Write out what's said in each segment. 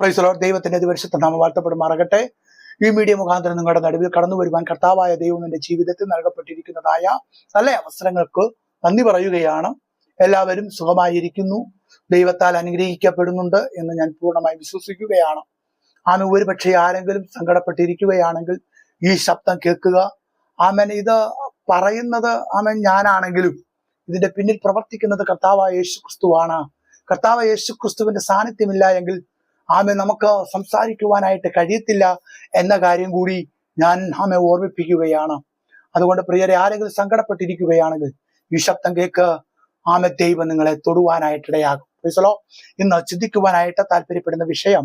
പ്രൈസലോ ദൈവത്തിന്റെ പരിശുദ്ധ നാമ വാഴ്ത്തപ്പെടുമാറാകട്ടെ. ഈ മീഡിയ മുഖാന്തരം നിങ്ങളുടെ നടുവിൽ കടന്നു വരുവാൻ കർത്താവായ ദൈവം എന്റെ ജീവിതത്തിൽ നൽകപ്പെട്ടിരിക്കുന്നതായ നല്ല അവസരങ്ങൾക്ക് നന്ദി പറയുകയാണ്. എല്ലാവരും സുഖമായിരിക്കുന്നു. ദൈവത്താൽ അനുഗ്രഹിക്കപ്പെടുന്നുണ്ട് എന്ന് ഞാൻ പൂർണമായി വിശ്വസിക്കുകയാണ്. ആമ ഒരുപക്ഷെ ആരെങ്കിലും സങ്കടപ്പെട്ടിരിക്കുകയാണെങ്കിൽ ഈ ശബ്ദം കേൾക്കുക. ആമൻ. ഇത് പറയുന്നത് ആമൻ ഞാനാണെങ്കിലും ഇതിന്റെ പിന്നിൽ പ്രവർത്തിക്കുന്നത് കർത്താവായ യേശു ക്രിസ്തുവാണ് കർത്താവ് യേശു ക്രിസ്തുവിന്റെ സാന്നിധ്യമില്ല എങ്കിൽ ആമെ നമുക്ക് സംസാരിക്കുവാനായിട്ട് കഴിയത്തില്ല എന്ന കാര്യം കൂടി ഞാൻ ആമെ ഓർമ്മിപ്പിക്കുകയാണ്. അതുകൊണ്ട് പ്രിയരെ ആരെങ്കിലും സങ്കടപ്പെട്ടിരിക്കുകയാണെങ്കിൽ ഈ ശബ്ദം കേക്ക്. ആമെ ദൈവം നിങ്ങളെ തൊടുവാനായിട്ടിടയാകും പ്രീസലോ ഇന്ന് ചിന്തിക്കുവാനായിട്ട് താല്പര്യപ്പെടുന്ന വിഷയം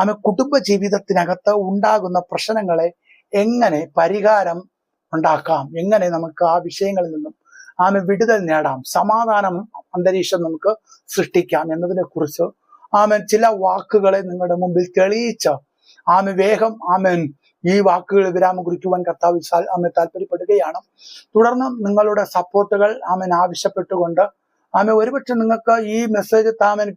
ആമെ കുടുംബ ജീവിതത്തിനകത്ത് ഉണ്ടാകുന്ന പ്രശ്നങ്ങളെ എങ്ങനെ പരിഹാരം ഉണ്ടാക്കാം? എങ്ങനെ നമുക്ക് ആ വിഷയങ്ങളിൽ നിന്നും ആമെ വിടുതൽ നേടാം? സമാധാനം അന്തരീക്ഷം നമുക്ക് സൃഷ്ടിക്കാം എന്നതിനെ കുറിച്ച് ആമൻ. ചില വാക്കുകളെ നിങ്ങളുടെ മുമ്പിൽ തെളിയിച്ച. ആമ വേഗം ആമേൻ. ഈ വാക്കുകൾ വിരാമം കുറിക്കുവാൻ കർത്താവ് ആമെ താല്പര്യപ്പെടുകയാണ് തുടർന്ന് നിങ്ങളുടെ സപ്പോർട്ടുകൾ ആമൻ ആവശ്യപ്പെട്ടുകൊണ്ട് ആമെ ഒരുപക്ഷെ നിങ്ങൾക്ക് ഈ മെസ്സേജ് താമൻ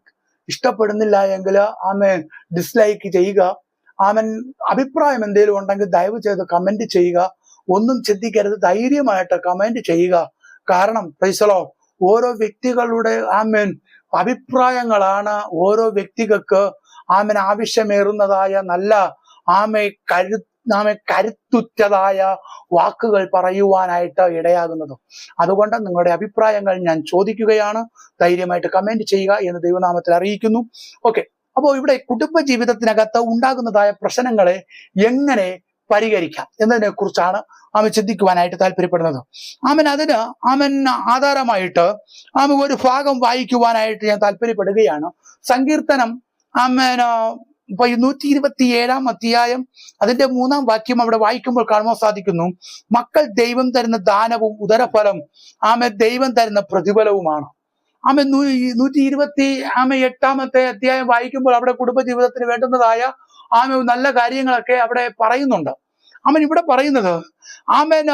ഇഷ്ടപ്പെടുന്നില്ല എങ്കിൽ ആമൻ ഡിസ്ലൈക്ക് ചെയ്യുക. ആമൻ അഭിപ്രായം എന്തെങ്കിലും ഉണ്ടെങ്കിൽ ദയവ് ചെയ്ത് കമന്റ് ചെയ്യുക. ഒന്നും ചിന്തിക്കരുത്. ധൈര്യമായിട്ട് കമന്റ് ചെയ്യുക. കാരണം പൈസലോ ഓരോ വ്യക്തികളുടെ ആമേൻ അഭിപ്രായങ്ങളാണ് ഓരോ വ്യക്തികൾക്ക് ആമൻ ആവശ്യമേറുന്നതായ നല്ല ആമെ കരു ആമെ കരുത്തുറ്റതായ വാക്കുകൾ പറയുവാനായിട്ട് ഇടയാകുന്നത്. അതുകൊണ്ട് നിങ്ങളുടെ അഭിപ്രായങ്ങൾ ഞാൻ ചോദിക്കുകയാണ്. ധൈര്യമായിട്ട് കമന്റ് ചെയ്യുക എന്ന് ദൈവനാമത്തിൽ അറിയിക്കുന്നു. ഓക്കെ അപ്പോൾ ഇവിടെ കുടുംബ ജീവിതത്തിനകത്ത് ഉണ്ടാകുന്നതായ പ്രശ്നങ്ങളെ എങ്ങനെ പരിഹരിക്കാം. എന്നതിനെ കുറിച്ചാണ് ആമ ചിന്തിക്കുവാനായിട്ട് താല്പര്യപ്പെടുന്നത്. ആമൻ അതിന് ആമൻ ആധാരമായിട്ട് ആമ ഒരു ഭാഗം വായിക്കുവാനായിട്ട് ഞാൻ താല്പര്യപ്പെടുകയാണ്. സങ്കീർത്തനം ആമേന ഇപ്പൊ നൂറ്റി ഇരുപത്തി ഏഴാം അധ്യായം അതിന്റെ മൂന്നാം വാക്യം അവിടെ വായിക്കുമ്പോൾ കാണുവാൻ സാധിക്കുന്നു. മക്കൾ ദൈവം തരുന്ന ദാനവും ഉദരഫലം ആമ ദൈവം തരുന്ന പ്രതിഫലവുമാണ്. ആമ നൂറ്റി ഇരുപത്തി ആമ എട്ടാമത്തെ അധ്യായം വായിക്കുമ്പോൾ അവിടെ കുടുംബ ജീവിതത്തിന് വേണ്ടുന്നതായ ആമ നല്ല കാര്യങ്ങളൊക്കെ അവിടെ പറയുന്നുണ്ട്. അവൻ ഇവിടെ പറയുന്നത് ആമേൻ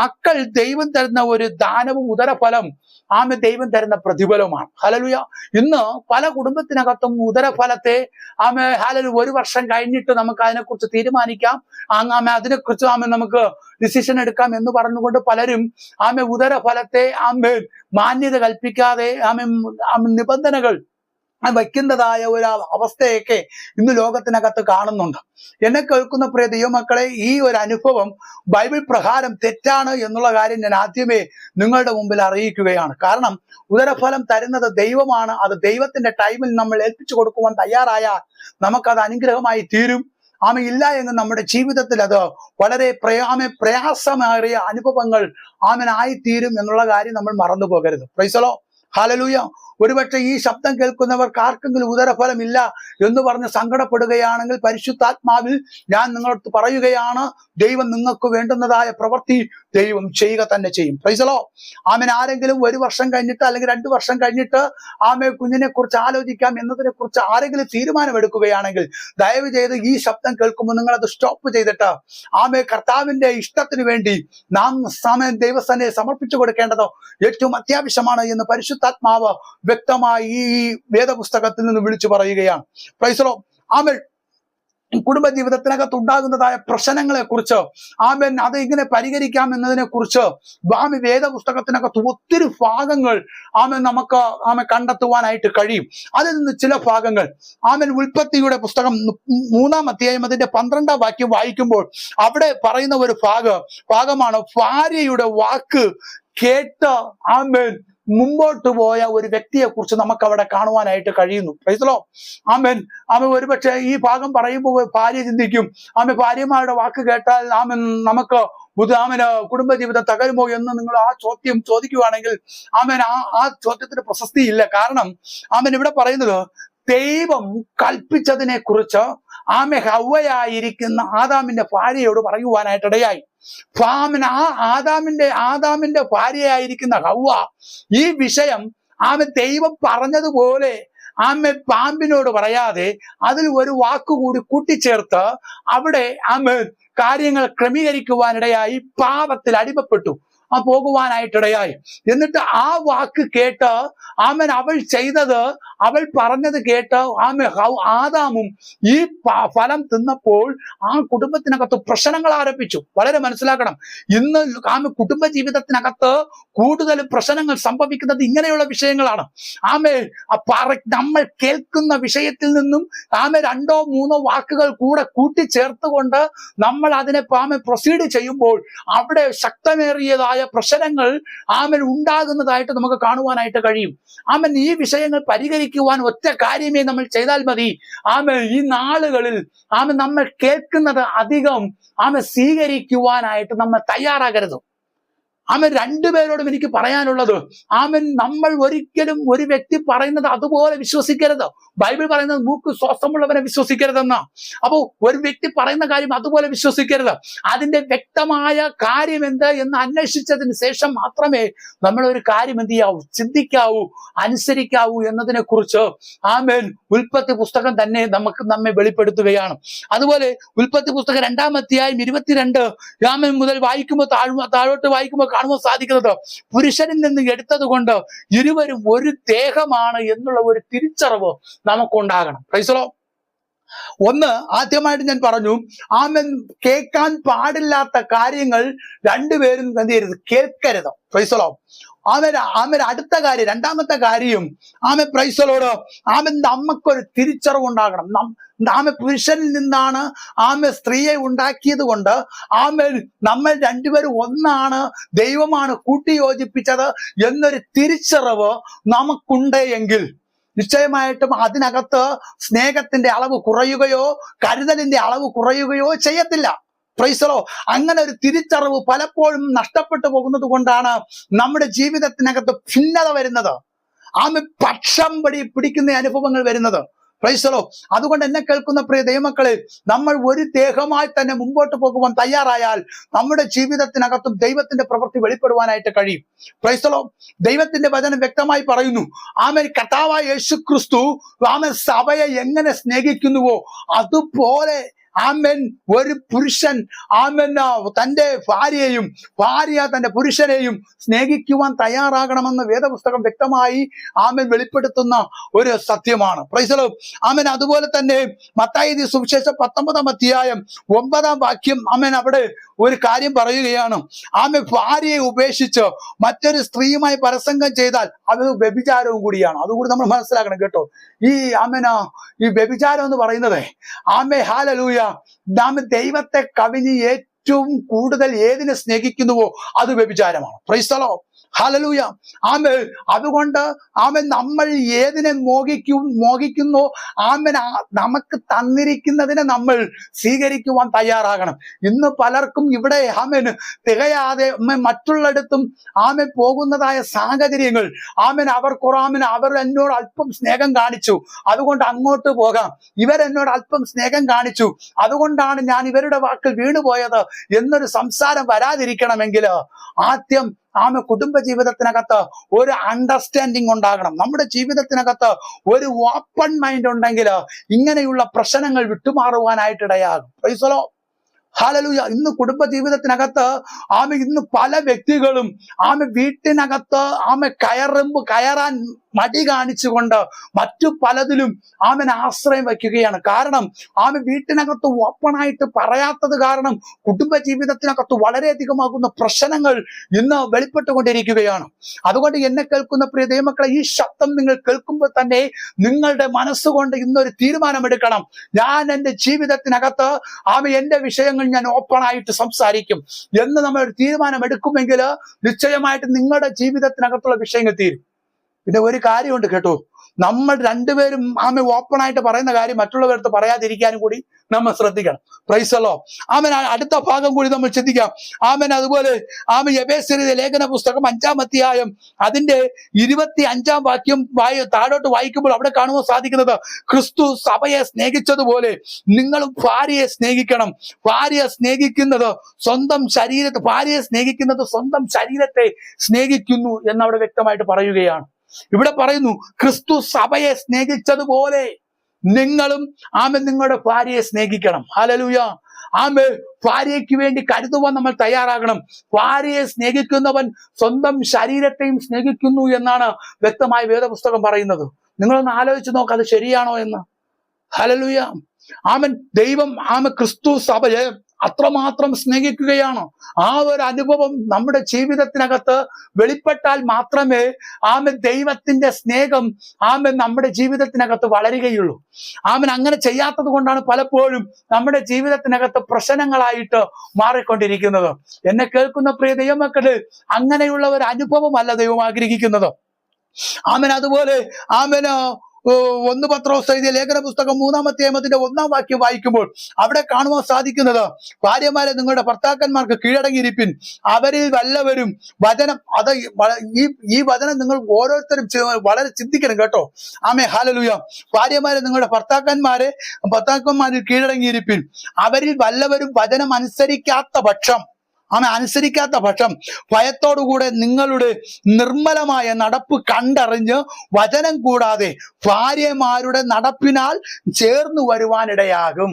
മക്കൾ ദൈവം തരുന്ന ഒരു ദാനവും ഉദരഫലം ആമ ദൈവം തരുന്ന പ്രതിഫലവുമാണ്. ഹലലുയ ഇന്ന് പല കുടുംബത്തിനകത്തും ഉദരഫലത്തെ ആമ ഹാലലു ഒരു വർഷം കഴിഞ്ഞിട്ട് നമുക്ക് അതിനെക്കുറിച്ച് തീരുമാനിക്കാം. ആമ അതിനെക്കുറിച്ച് ആമ നമുക്ക് ഡിസിഷൻ എടുക്കാം എന്ന് പറഞ്ഞുകൊണ്ട് പലരും ആമ ഉദരഫലത്തെ ആമ മാന്യത കൽപ്പിക്കാതെ ആമ നിബന്ധനകൾ വയ്ക്കുന്നതായ ഒരു അവസ്ഥയൊക്കെ ഇന്ന് ലോകത്തിനകത്ത് കാണുന്നുണ്ട്. എന്നെ കേൾക്കുന്ന പ്രിയ ദൈവമക്കളെ ഈ ഒരു അനുഭവം ബൈബിൾ പ്രകാരം തെറ്റാണ് എന്നുള്ള കാര്യം ഞാൻ ആദ്യമേ നിങ്ങളുടെ മുമ്പിൽ അറിയിക്കുകയാണ്. കാരണം ഉദരഫലം തരുന്നത് ദൈവമാണ്. അത് ദൈവത്തിന്റെ ടൈമിൽ നമ്മൾ ഏൽപ്പിച്ചു കൊടുക്കുവാൻ തയ്യാറായാൽ നമുക്കത് അനുഗ്രഹമായി തീരും. ആമ ഇല്ല എന്ന് നമ്മുടെ ജീവിതത്തിൽ അത് വളരെ പ്രയാമ പ്രയാസമേറിയ അനുഭവങ്ങൾ ആമനായി തീരും എന്നുള്ള കാര്യം നമ്മൾ മറന്നു പോകരുത് പ്രൈസലോ ഹാലലൂയ ഒരുപക്ഷെ ഈ ശബ്ദം കേൾക്കുന്നവർക്ക് ആർക്കെങ്കിലും ഉദരഫലമില്ല എന്ന് പറഞ്ഞ് സങ്കടപ്പെടുകയാണെങ്കിൽ പരിശുദ്ധാത്മാവിൽ ഞാൻ നിങ്ങളടുത്ത് പറയുകയാണ് ദൈവം നിങ്ങൾക്ക് വേണ്ടുന്നതായ പ്രവൃത്തി ദൈവം ചെയ്യുക തന്നെ ചെയ്യും. പ്രൈസലോ ആമൻ. ആരെങ്കിലും ഒരു വർഷം കഴിഞ്ഞിട്ട് അല്ലെങ്കിൽ രണ്ടു വർഷം കഴിഞ്ഞിട്ട് ആമെ കുഞ്ഞിനെ കുറിച്ച് ആലോചിക്കാം എന്നതിനെ കുറിച്ച് ആരെങ്കിലും തീരുമാനമെടുക്കുകയാണെങ്കിൽ ദയവ് ചെയ്ത് ഈ ശബ്ദം കേൾക്കുമ്പോൾ നിങ്ങൾ അത് സ്റ്റോപ്പ് ചെയ്തിട്ട് ആമെ കർത്താവിന്റെ ഇഷ്ടത്തിന് വേണ്ടി നാം സമയം ദൈവസനെ സമർപ്പിച്ചു കൊടുക്കേണ്ടതോ ഏറ്റവും അത്യാവശ്യമാണ് എന്ന് പരിശുദ്ധാത്മാവ് വ്യക്തമായി ഈ വേദപുസ്തകത്തിൽ നിന്ന് വിളിച്ചു പറയുകയാണ്. പ്രൈസലോ ആമേൻ കുടുംബ ജീവിതത്തിനകത്ത് ഉണ്ടാകുന്നതായ പ്രശ്നങ്ങളെ കുറിച്ച് ആമേൻ അത് ഇങ്ങനെ പരിഹരിക്കാം എന്നതിനെ കുറിച്ച് ആമി വേദപുസ്തകത്തിനകത്ത് ഒത്തിരി ഭാഗങ്ങൾ ആമൻ നമുക്ക് ആമെ കണ്ടെത്തുവാനായിട്ട് കഴിയും. അതിൽ നിന്ന് ചില ഭാഗങ്ങൾ. ആമൻ ഉൽപ്പത്തിയുടെ പുസ്തകം മൂന്നാം അധ്യായം അതിന്റെ പന്ത്രണ്ടാം വാക്യം വായിക്കുമ്പോൾ അവിടെ പറയുന്ന ഒരു ഭാഗം ഭാഗമാണ് ഭാര്യയുടെ വാക്ക് കേട്ട് ആമേൻ മുമ്പോട്ട് പോയ ഒരു വ്യക്തിയെ കുറിച്ച് നമുക്ക് അവിടെ കാണുവാനായിട്ട് കഴിയുന്നു പ്രൈസലോ ആമൻ. ആമ ഒരുപക്ഷെ ഈ ഭാഗം പറയുമ്പോൾ ഭാര്യ ചിന്തിക്കും. ആമ ഭാര്യമാരുടെ വാക്ക് കേട്ടാൽ ആമൻ നമുക്ക് ബുധാമന് കുടുംബജീവിതം തകരുമോ എന്ന് നിങ്ങൾ ആ ചോദ്യം ചോദിക്കുവാണെങ്കിൽ ആമൻ ആ ആ ചോദ്യത്തിന് പ്രസക്തിയില്ല കാരണം ആമൻ ഇവിടെ പറയുന്നത് ദൈവം കൽപ്പിച്ചതിനെ കുറിച്ച് ആമെ ഹവയായിരിക്കുന്ന ആദാമിന്റെ ഭാര്യയോട് പറയുവാനായിട്ടിടയായി. ഫാമിന് ആ ആദാമിന്റെ ആദാമിന്റെ ഭാര്യയായിരിക്കുന്ന ഹവ്വ ഈ വിഷയം ആമെ ദൈവം പറഞ്ഞതുപോലെ ആമെ പാമ്പിനോട് പറയാതെ അതിൽ ഒരു വാക്കുകൂടി കൂട്ടിച്ചേർത്ത് അവിടെ ആമ കാര്യങ്ങൾ ക്രമീകരിക്കുവാനിടയായി പാപത്തിൽ അടിമപ്പെട്ടു. ആ പോകുവാനായിട്ടിടയായി. എന്നിട്ട് ആ വാക്ക് കേട്ട് ആമൻ അവൾ ചെയ്തത് അവൾ പറഞ്ഞത് കേട്ട് ആമ ആദാമും ഈ ഫലം തിന്നപ്പോൾ ആ കുടുംബത്തിനകത്ത് പ്രശ്നങ്ങൾ ആരംഭിച്ചു. വളരെ മനസ്സിലാക്കണം. ഇന്ന് ആമ കുടുംബ ജീവിതത്തിനകത്ത് കൂടുതൽ പ്രശ്നങ്ങൾ സംഭവിക്കുന്നത് ഇങ്ങനെയുള്ള വിഷയങ്ങളാണ്. ആമേ നമ്മൾ കേൾക്കുന്ന വിഷയത്തിൽ നിന്നും ആമ രണ്ടോ മൂന്നോ വാക്കുകൾ കൂടെ കൂട്ടിച്ചേർത്തുകൊണ്ട് നമ്മൾ അതിനെ ആമ പ്രൊസീഡ് ചെയ്യുമ്പോൾ അവിടെ ശക്തമേറിയതായ പ്രശ്നങ്ങൾ ആമൻ ഉണ്ടാകുന്നതായിട്ട് നമുക്ക് കാണുവാനായിട്ട് കഴിയും. ആമൻ ഈ വിഷയങ്ങൾ പരിഹരിക്കുവാൻ ഒറ്റ കാര്യമേ നമ്മൾ ചെയ്താൽ മതി. ആമ ഈ നാളുകളിൽ ആമ നമ്മൾ കേൾക്കുന്നത് അധികം ആമ സ്വീകരിക്കുവാനായിട്ട് നമ്മൾ തയ്യാറാകരുത്. ആമൻ രണ്ടുപേരോടും എനിക്ക് പറയാനുള്ളത്. ആമൻ നമ്മൾ ഒരിക്കലും ഒരു വ്യക്തി പറയുന്നത് അതുപോലെ വിശ്വസിക്കരുത്. ബൈബിൾ പറയുന്നത് മൂക്ക് ശ്വാസമുള്ളവനെ വിശ്വസിക്കരുതെന്ന. അപ്പോൾ ഒരു വ്യക്തി പറയുന്ന കാര്യം അതുപോലെ വിശ്വസിക്കരുത്. അതിന്റെ വ്യക്തമായ കാര്യം എന്ത് എന്ന് അന്വേഷിച്ചതിന് ശേഷം മാത്രമേ നമ്മൾ ഒരു കാര്യം എന്ത് ചെയ്യാവൂ? ചിന്തിക്കാവൂ അനുസരിക്കാവൂ എന്നതിനെ കുറിച്ച് ആമേൻ ഉൽപ്പത്തി പുസ്തകം തന്നെ നമുക്ക് നമ്മെ വെളിപ്പെടുത്തുകയാണ്. അതുപോലെ ഉൽപ്പത്തി പുസ്തകം രണ്ടാം അധ്യായം ഇരുപത്തിരണ്ട് രാമൻ മുതൽ വായിക്കുമ്പോൾ താഴ്മ താഴോട്ട് വായിക്കുമ്പോൾ കാണുവാൻ സാധിക്കുന്നത് പുരുഷനിൽ നിന്ന് എടുത്തത് കൊണ്ട് ഇരുവരും ഒരു ദേഹമാണ് എന്നുള്ള ഒരു തിരിച്ചറിവ് നമുക്കുണ്ടാകണം. പ്രൈസലോ ഒന്ന് ആദ്യമായിട്ട് ഞാൻ പറഞ്ഞു ആമൻ കേൾക്കാൻ പാടില്ലാത്ത കാര്യങ്ങൾ രണ്ടുപേരും എന്ത് ചെയ്യരുത് കേൾക്കരുത് പ്രൈസലോ ആമൻ ആമൻ അടുത്ത കാര്യം രണ്ടാമത്തെ കാര്യം ആമൻ പ്രൈസലോട് ആമന്റെ അമ്മക്കൊരു തിരിച്ചറിവ് ഉണ്ടാകണം ആമ പുരുഷനിൽ നിന്നാണ് ആമ സ്ത്രീയെ ഉണ്ടാക്കിയത് കൊണ്ട് ആമ നമ്മൾ രണ്ടുപേരും ഒന്നാണ് ദൈവമാണ് കൂട്ടിയോജിപ്പിച്ചത് എന്നൊരു തിരിച്ചറിവ് നമുക്കുണ്ട് എങ്കിൽ നിശ്ചയമായിട്ടും അതിനകത്ത് സ്നേഹത്തിന്റെ അളവ് കുറയുകയോ കരുതലിന്റെ അളവ് കുറയുകയോ ചെയ്യത്തില്ല. പ്രൈസലോ അങ്ങനെ ഒരു തിരിച്ചറിവ് പലപ്പോഴും നഷ്ടപ്പെട്ടു പോകുന്നത് കൊണ്ടാണ് നമ്മുടെ ജീവിതത്തിനകത്ത് ഭിന്നത വരുന്നത്. ആമി പക്ഷം പടി പിടിക്കുന്ന അനുഭവങ്ങൾ വരുന്നത്. പ്രൈസലോ അതുകൊണ്ട് എന്നെ കേൾക്കുന്ന പ്രിയ ദൈവമക്കളെ നമ്മൾ ഒരു ദേഹമായി തന്നെ മുമ്പോട്ട് പോകുവാൻ തയ്യാറായാൽ നമ്മുടെ ജീവിതത്തിനകത്തും ദൈവത്തിന്റെ പ്രവൃത്തി വെളിപ്പെടുവാനായിട്ട് കഴിയും. പ്രൈസലോ ദൈവത്തിന്റെ വചനം വ്യക്തമായി പറയുന്നു. ആമൻ. കഥാവായ യേശു ക്രിസ്തു ആമൻ. സഭയെ എങ്ങനെ സ്നേഹിക്കുന്നുവോ അതുപോലെ ആമൻ. ഒരു പുരുഷൻ ആമൻ തന്റെ ഭാര്യയെയും ഭാര്യ തന്റെ പുരുഷനെയും സ്നേഹിക്കുവാൻ തയ്യാറാകണമെന്ന് വേദപുസ്തകം വ്യക്തമായി ആമൻ വെളിപ്പെടുത്തുന്ന ഒരു സത്യമാണ്. പ്രൈസലോ ആമൻ അതുപോലെ തന്നെ മത്തായി സുവിശേഷം പത്തൊമ്പതാം അധ്യായം ഒമ്പതാം വാക്യം ആമൻ അവിടെ ഒരു കാര്യം പറയുകയാണ്. ആമൻ ഭാര്യയെ ഉപേക്ഷിച്ച് മറ്റൊരു സ്ത്രീയുമായി പരസംഗം ചെയ്താൽ അത് വ്യഭിചാരവും കൂടിയാണ്. അതുകൂടി നമ്മൾ മനസ്സിലാക്കണം കേട്ടോ. ഈ ആമന ഈ വ്യഭിചാരം എന്ന് പറയുന്നത്. ആമേ ഹാലലൂയ നാം ദൈവത്തെ കവിഞ്ഞ് ഏറ്റവും കൂടുതൽ ഏതിനെ സ്നേഹിക്കുന്നുവോ അത് വ്യഭിചാരമാണ്. പ്രൈസ്തലോ ഹാലലൂയ ആമേ അതുകൊണ്ട് ആമൻ നമ്മൾ ഏതിനെ മോഹിക്കും മോഹിക്കുന്നു? ആമൻ നമുക്ക് തന്നിരിക്കുന്നതിനെ നമ്മൾ സ്വീകരിക്കുവാൻ തയ്യാറാകണം. ഇന്ന് പലർക്കും ഇവിടെ ആമൻ തികയാതെ മറ്റുള്ളിടത്തും ആമൻ പോകുന്നതായ സാഹചര്യങ്ങൾ. ആമൻ അവർ കുറാമൻ അവർ എന്നോട് അല്പം സ്നേഹം കാണിച്ചു. അതുകൊണ്ട് അങ്ങോട്ട് പോകാം. ഇവരെന്നോട് അല്പം സ്നേഹം കാണിച്ചു. അതുകൊണ്ടാണ് ഞാൻ ഇവരുടെ വാക്കിൽ വീണുപോയത് എന്നൊരു സംസാരം വരാതിരിക്കണമെങ്കിൽ ആദ്യം ആമ കുടുംബ ജീവിതത്തിനകത്ത് ഒരു അണ്ടർസ്റ്റാൻഡിങ് ഉണ്ടാകണം. നമ്മുടെ ജീവിതത്തിനകത്ത് ഒരു ഓപ്പൺ മൈൻഡ് ഉണ്ടെങ്കിൽ ഇങ്ങനെയുള്ള പ്രശ്നങ്ങൾ വിട്ടുമാറുവാനായിട്ടിടയാകും പ്രൈസലോ ഹാലലൂയ ഇന്ന് കുടുംബ ജീവിതത്തിനകത്ത് ആമ ഇന്ന് പല വ്യക്തികളും ആമ വീട്ടിനകത്ത് ആമ കയറുമ്പ് കയറാൻ മടി കാണിച്ചുകൊണ്ട് മറ്റു പലതിലും ആമൻ ആശ്രയം വയ്ക്കുകയാണ്. കാരണം ആമ വീട്ടിനകത്ത് ഓപ്പണായിട്ട് പറയാത്തത് കാരണം കുടുംബ ജീവിതത്തിനകത്ത് വളരെയധികമാകുന്ന പ്രശ്നങ്ങൾ ഇന്ന് വെളിപ്പെട്ടുകൊണ്ടിരിക്കുകയാണ്. അതുകൊണ്ട് എന്നെ കേൾക്കുന്ന പ്രിയ ദൈവമക്കളെ ഈ ശബ്ദം നിങ്ങൾ കേൾക്കുമ്പോൾ തന്നെ നിങ്ങളുടെ മനസ്സുകൊണ്ട് ഇന്നൊരു തീരുമാനമെടുക്കണം. ഞാൻ എന്റെ ജീവിതത്തിനകത്ത് ആമ എന്റെ വിഷയങ്ങൾ ഞാൻ ഓപ്പണായിട്ട് സംസാരിക്കും എന്ന് നമ്മൾ ഒരു തീരുമാനം എടുക്കുമെങ്കിൽ നിശ്ചയമായിട്ട് നിങ്ങളുടെ ജീവിതത്തിനകത്തുള്ള വിഷയങ്ങൾ തീരും. പിന്നെ ഒരു കാര്യമുണ്ട് കേട്ടോ. നമ്മൾ രണ്ടുപേരും ആമ ഓപ്പൺ ആയിട്ട് പറയുന്ന കാര്യം മറ്റുള്ളവരടുത്ത് പറയാതിരിക്കാനും കൂടി നമ്മൾ ശ്രദ്ധിക്കണം. പ്രൈസലോ ആമൻ അടുത്ത ഭാഗം കൂടി നമ്മൾ ചിന്തിക്കാം. ആമൻ അതുപോലെ ആമ യബേസരിത ലേഖന പുസ്തകം അഞ്ചാം അധ്യായം അതിന്റെ ഇരുപത്തി അഞ്ചാം വാക്യം വായ താഴോട്ട് വായിക്കുമ്പോൾ അവിടെ കാണുവാൻ സാധിക്കുന്നത്? ക്രിസ്തു സഭയെ സ്നേഹിച്ചതുപോലെ നിങ്ങളും ഭാര്യയെ സ്നേഹിക്കണം. ഭാര്യയെ സ്നേഹിക്കുന്നത് സ്വന്തം ശരീരത്തെ ഭാര്യയെ സ്നേഹിക്കുന്നത് സ്വന്തം ശരീരത്തെ സ്നേഹിക്കുന്നു എന്നവിടെ വ്യക്തമായിട്ട് പറയുകയാണ്. ഇവിടെ പറയുന്നു ക്രിസ്തു സഭയെ സ്നേഹിച്ചതുപോലെ നിങ്ങളും ആമെ നിങ്ങളുടെ ഭാര്യയെ സ്നേഹിക്കണം. ഹാലലൂയ ആമേ ഭാര്യയ്ക്ക് വേണ്ടി കരുതുവാൻ നമ്മൾ തയ്യാറാകണം. ഭാര്യയെ സ്നേഹിക്കുന്നവൻ സ്വന്തം ശരീരത്തെയും സ്നേഹിക്കുന്നു എന്നാണ് വ്യക്തമായ വേദപുസ്തകം പറയുന്നത്. നിങ്ങളൊന്ന് ആലോചിച്ച് നോക്ക് അത് ശരിയാണോ എന്ന്. ഹലലുയ ആമൻ. ദൈവം ആമ ക്രിസ്തു സഭയെ അത്രമാത്രം സ്നേഹിക്കുകയാണ്? ആ ഒരു അനുഭവം നമ്മുടെ ജീവിതത്തിനകത്ത് വെളിപ്പെട്ടാൽ മാത്രമേ ആമൻ ദൈവത്തിന്റെ സ്നേഹം ആമൻ നമ്മുടെ ജീവിതത്തിനകത്ത് വളരുകയുള്ളൂ. ആമൻ അങ്ങനെ ചെയ്യാത്തത് കൊണ്ടാണ് പലപ്പോഴും നമ്മുടെ ജീവിതത്തിനകത്ത് പ്രശ്നങ്ങളായിട്ട് മാറിക്കൊണ്ടിരിക്കുന്നത്. എന്നെ കേൾക്കുന്ന പ്രിയ ദൈവമക്കൾ അങ്ങനെയുള്ള ഒരു അനുഭവമല്ല ദൈവം ആഗ്രഹിക്കുന്നത്. ആമൻ അതുപോലെ ആമന് ഒന്ന് പത്രോസ് എഴുതിയ ലേഖന പുസ്തകം മൂന്നാമത്തെ നിയമത്തിന്റെ ഒന്നാം വാക്യം വായിക്കുമ്പോൾ അവിടെ കാണുവാൻ സാധിക്കുന്നത് ഭാര്യമാരെ നിങ്ങളുടെ ഭർത്താക്കന്മാർക്ക് കീഴടങ്ങിയിരിപ്പിൻ. അവരിൽ വല്ലവരും വചനം അത് ഈ ഈ വചനം നിങ്ങൾ ഓരോരുത്തരും വളരെ ചിന്തിക്കണം കേട്ടോ. ആമേ ഹാലലുയ ഭാര്യമാരെ നിങ്ങളുടെ ഭർത്താക്കന്മാരെ ഭർത്താക്കന്മാരിൽ കീഴടങ്ങിയിരിപ്പിൻ. അവരിൽ വല്ലവരും വചനം അനുസരിക്കാത്ത പക്ഷം ആമ അനുസരിക്കാത്ത പക്ഷം ഭയത്തോടുകൂടെ നിങ്ങളുടെ നിർമ്മലമായ നടപ്പ് കണ്ടറിഞ്ഞ് വചനം കൂടാതെ ഭാര്യമാരുടെ നടപ്പിനാൽ ചേർന്നു വരുവാനിടയാകും.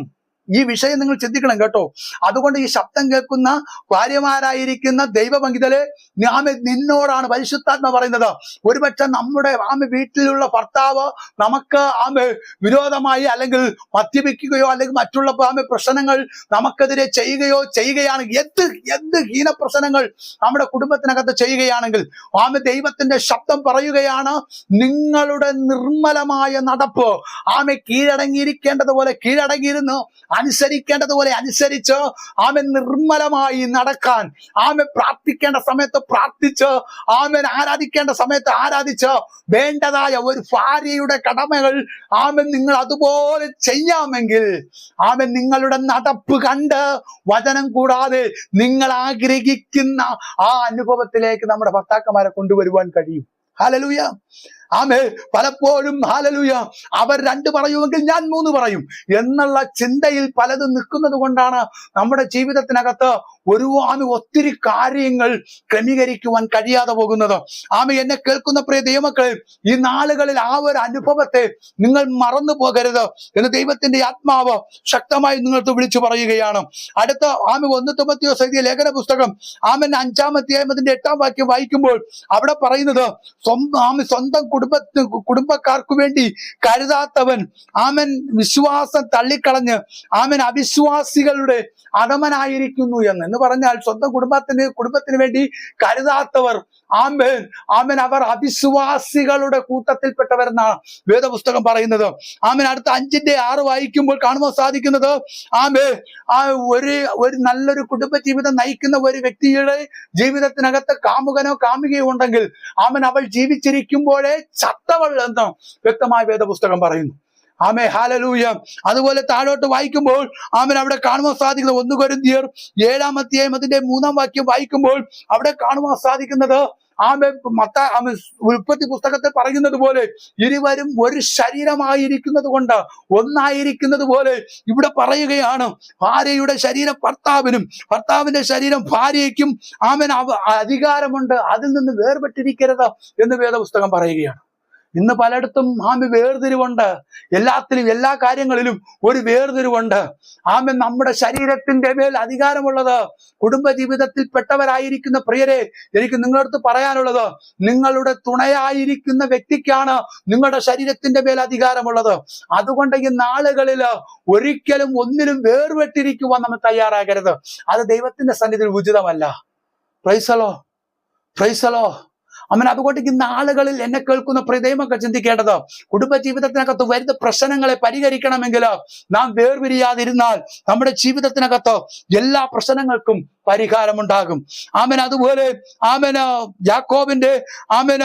ഈ വിഷയം നിങ്ങൾ ചിന്തിക്കണം കേട്ടോ. അതുകൊണ്ട് ഈ ശബ്ദം കേൾക്കുന്ന ഭാര്യമാരായിരിക്കുന്ന ദൈവപങ്കിതലെ ആമ നിന്നോടാണ് പരിശുദ്ധാത്മ പറയുന്നത്. ഒരുപക്ഷെ നമ്മുടെ ആമ വീട്ടിലുള്ള ഭർത്താവ് നമുക്ക് ആമ വിരോധമായി അല്ലെങ്കിൽ മദ്യപിക്കുകയോ അല്ലെങ്കിൽ മറ്റുള്ള ആമ പ്രശ്നങ്ങൾ നമുക്കെതിരെ ചെയ്യുകയോ ചെയ്യുകയാണ് എന്ത് എന്ത് ഹീന പ്രശ്നങ്ങൾ നമ്മുടെ കുടുംബത്തിനകത്ത് ചെയ്യുകയാണെങ്കിൽ ആമ ദൈവത്തിന്റെ ശബ്ദം പറയുകയാണ് നിങ്ങളുടെ നിർമ്മലമായ നടപ്പ്. ആമെ കീഴടങ്ങിയിരിക്കേണ്ടതുപോലെ കീഴടങ്ങിയിരുന്ന്. അനുസരിക്കേണ്ടതുപോലെ അനുസരിച്ച് ആമൻ നിർമ്മലമായി നടക്കാൻ ആമെ പ്രാർത്ഥിക്കേണ്ട സമയത്ത് പ്രാർത്ഥിച്ച് ആമൻ ആരാധിക്കേണ്ട സമയത്ത് ആരാധിച്ച് വേണ്ടതായ ഒരു ഭാര്യയുടെ കടമകൾ ആമൻ നിങ്ങൾ അതുപോലെ ചെയ്യാമെങ്കിൽ ആമൻ നിങ്ങളുടെ നടപ്പ് കണ്ട് വചനം കൂടാതെ നിങ്ങൾ ആഗ്രഹിക്കുന്ന ആ അനുഭവത്തിലേക്ക് നമ്മുടെ ഭർത്താക്കന്മാരെ കൊണ്ടുവരുവാൻ കഴിയും. ഹാലലൂയ ആമേ പലപ്പോഴും ഹാലലൂയ അവർ രണ്ട് പറയുമെങ്കിൽ ഞാൻ മൂന്ന് പറയും. എന്നുള്ള ചിന്തയിൽ പലതും നിൽക്കുന്നത് കൊണ്ടാണ് നമ്മുടെ ജീവിതത്തിനകത്ത് ഒരു ആമി ഒത്തിരി കാര്യങ്ങൾ ക്രമീകരിക്കുവാൻ കഴിയാതെ പോകുന്നത്. ആമി എന്നെ കേൾക്കുന്ന പ്രിയ ദൈവമക്കളെ ഈ നാളുകളിൽ ആ ഒരു അനുഭവത്തെ നിങ്ങൾ മറന്നു പോകരുത് എന്ന് ദൈവത്തിന്റെ ആത്മാവ് ശക്തമായി നിങ്ങൾക്ക് വിളിച്ചു പറയുകയാണ്. അടുത്ത ആമി ഒന്ന് തൊമ്പത്തിയോസ് എഴുതിയ ലേഖന പുസ്തകം ആമൻ അഞ്ചാമത്തെ അതിന്റെ എട്ടാം വാക്യം വായിക്കുമ്പോൾ അവിടെ പറയുന്നത് സ്വന്തം ആമി സ്വന്തം കുടുംബത്തിന് കുടുംബക്കാർക്ക് വേണ്ടി കരുതാത്തവൻ ആമൻ വിശ്വാസം തള്ളിക്കളഞ്ഞ് ആമൻ അവിശ്വാസികളുടെ അടമനായിരിക്കുന്നു എന്ന്. എന്ന് പറഞ്ഞാൽ സ്വന്തം കുടുംബത്തിന് കുടുംബത്തിന് വേണ്ടി കരുതാത്തവർ ആമേൻ. ആമൻ അവർ അവിശ്വാസികളുടെ കൂട്ടത്തിൽപ്പെട്ടവരെന്നാണ് വേദപുസ്തകം പറയുന്നത്. ആമൻ അടുത്ത അഞ്ചിന്റെ ആറ് വായിക്കുമ്പോൾ കാണുവാൻ സാധിക്കുന്നത് ആമേ ആ ഒരു ഒരു നല്ലൊരു കുടുംബ ജീവിതം നയിക്കുന്ന ഒരു വ്യക്തിയുടെ ജീവിതത്തിനകത്ത് കാമുകനോ കാമുകയോ ഉണ്ടെങ്കിൽ ആമൻ അവൾ ജീവിച്ചിരിക്കുമ്പോഴേ ചത്തവൾ എന്ന് വ്യക്തമായ വേദപുസ്തകം പറയുന്നു. ആമേ ഹാലലൂയ അതുപോലെ താഴോട്ട് വായിക്കുമ്പോൾ ആമൻ അവിടെ കാണുവാൻ സാധിക്കുന്നത് ഒന്ന് കൊരിന്തിയർ ഏഴാം അധ്യായം അതിന്റെ മൂന്നാം വാക്യം വായിക്കുമ്പോൾ അവിടെ കാണുവാൻ സാധിക്കുന്നത് ആമെ മത്ത ആമെ ഉൽപ്പത്തി പുസ്തകത്തിൽ പറയുന്നത് പോലെ ഇരുവരും ഒരു ശരീരമായിരിക്കുന്നത് കൊണ്ട് ഒന്നായിരിക്കുന്നത് പോലെ ഇവിടെ പറയുകയാണ്. ഭാര്യയുടെ ശരീരം ഭർത്താവിനും ഭർത്താവിന്റെ ശരീരം ഭാര്യയ്ക്കും ആമൻ അധികാരമുണ്ട്. അതിൽ നിന്ന് വേർപെട്ടിരിക്കരുത് എന്ന് വേദപുസ്തകം പറയുകയാണ്. ഇന്ന് പലയിടത്തും ആമി വേർതിരിവുണ്ട്. എല്ലാത്തിലും എല്ലാ കാര്യങ്ങളിലും ഒരു വേർതിരിവുണ്ട്. ആമ നമ്മുടെ ശരീരത്തിന്റെ മേൽ അധികാരമുള്ളത്. കുടുംബ ജീവിതത്തിൽ പെട്ടവരായിരിക്കുന്ന പ്രിയരെ എനിക്ക് നിങ്ങളടുത്ത് പറയാനുള്ളത് നിങ്ങളുടെ തുണയായിരിക്കുന്ന വ്യക്തിക്കാണ് നിങ്ങളുടെ ശരീരത്തിന്റെ മേൽ അധികാരമുള്ളത്. അതുകൊണ്ട് ഈ നാളുകളിൽ ഒരിക്കലും ഒന്നിലും വേർപെട്ടിരിക്കുവാൻ നമ്മൾ തയ്യാറാകരുത്. അത് ദൈവത്തിന്റെ സന്നിധിയിൽ ഉചിതമല്ല. പ്രൈസലോ പ്രൈസലോ അമ്മൻ അതുകൊണ്ട് ഇന്ന് ആളുകളിൽ എന്നെ കേൾക്കുന്ന ഹൃദയമൊക്കെ ചിന്തിക്കേണ്ടത് കുടുംബ ജീവിതത്തിനകത്ത് വരുന്ന പ്രശ്നങ്ങളെ പരിഹരിക്കണമെങ്കിൽ നാം വേർപിരിയാതിരുന്നാൽ നമ്മുടെ ജീവിതത്തിനകത്ത് എല്ലാ പ്രശ്നങ്ങൾക്കും പരിഹാരമുണ്ടാകും. ആമൻ. അതുപോലെ ആമന യാക്കോബിന്റെ ആമന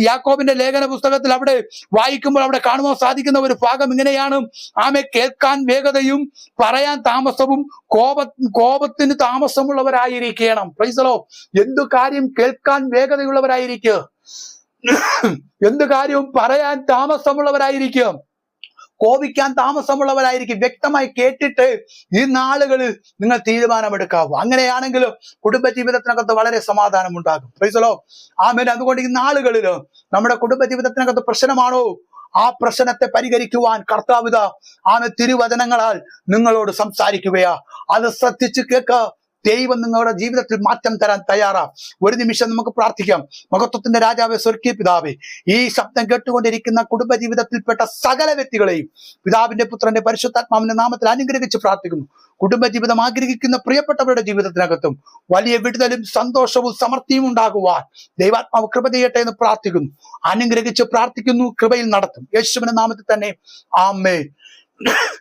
യാക്കോബിന്റെ ലേഖന പുസ്തകത്തിൽ അവിടെ വായിക്കുമ്പോൾ അവിടെ കാണുവാൻ സാധിക്കുന്ന ഒരു ഭാഗം ഇങ്ങനെയാണ്. ആമെ കേൾക്കാൻ വേഗതയും പറയാൻ താമസവും കോപ കോപത്തിന് താമസമുള്ളവരായിരിക്കണം. പ്രൈസലോ എന്തു കാര്യം കേൾക്കാൻ വേഗതയുള്ളവരായിരിക്കുക? എന്ത് കാര്യവും പറയാൻ താമസമുള്ളവരായിരിക്കും കോപിക്കാൻ താമസമുള്ളവരായിരിക്കും. വ്യക്തമായി കേട്ടിട്ട് ഈ നാളുകളിൽ നിങ്ങൾ തീരുമാനമെടുക്കാവൂ. അങ്ങനെയാണെങ്കിലും കുടുംബജീവിതത്തിനകത്ത് വളരെ സമാധാനം ഉണ്ടാകും പൈസലോ ആമേൻ. അതുകൊണ്ട് ഈ നാളുകളിൽ നമ്മുടെ കുടുംബജീവിതത്തിനകത്ത് പ്രശ്നമാണോ? ആ പ്രശ്നത്തെ പരിഹരിക്കുവാൻ കർത്താവിത ആമ തിരുവചനങ്ങളാൽ നിങ്ങളോട് സംസാരിക്കുകയാ. അത് ശ്രദ്ധിച്ച് കേക്ക് ദൈവം നിങ്ങളുടെ ജീവിതത്തിൽ മാറ്റം തരാൻ തയ്യാറാ. ഒരു നിമിഷം നമുക്ക് പ്രാർത്ഥിക്കാം. മഹത്വത്തിന്റെ രാജാവെ സ്വർഗീയ പിതാവേ ഈ ശബ്ദം കേട്ടുകൊണ്ടിരിക്കുന്ന കുടുംബ ജീവിതത്തിൽപ്പെട്ട സകല വ്യക്തികളെയും പിതാവിന്റെ പുത്രന്റെ പരിശുദ്ധാത്മാവിന്റെ നാമത്തിൽ അനുഗ്രഹിച്ച് പ്രാർത്ഥിക്കുന്നു. കുടുംബ ജീവിതം ആഗ്രഹിക്കുന്ന പ്രിയപ്പെട്ടവരുടെ ജീവിതത്തിനകത്തും വലിയ വിടുതലും സന്തോഷവും സമൃദ്ധിയും ഉണ്ടാകുവാൻ ദൈവാത്മാവ് കൃപ ചെയ്യട്ടെ എന്ന് പ്രാർത്ഥിക്കുന്നു. അനുഗ്രഹിച്ച് പ്രാർത്ഥിക്കുന്നു കൃപയിൽ നടത്തും. യേശുവിന്റെ നാമത്തിൽ തന്നെ. ആമേ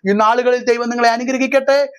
ഈ നാളുകളിൽ ദൈവം നിങ്ങളെ അനുഗ്രഹിക്കട്ടെ.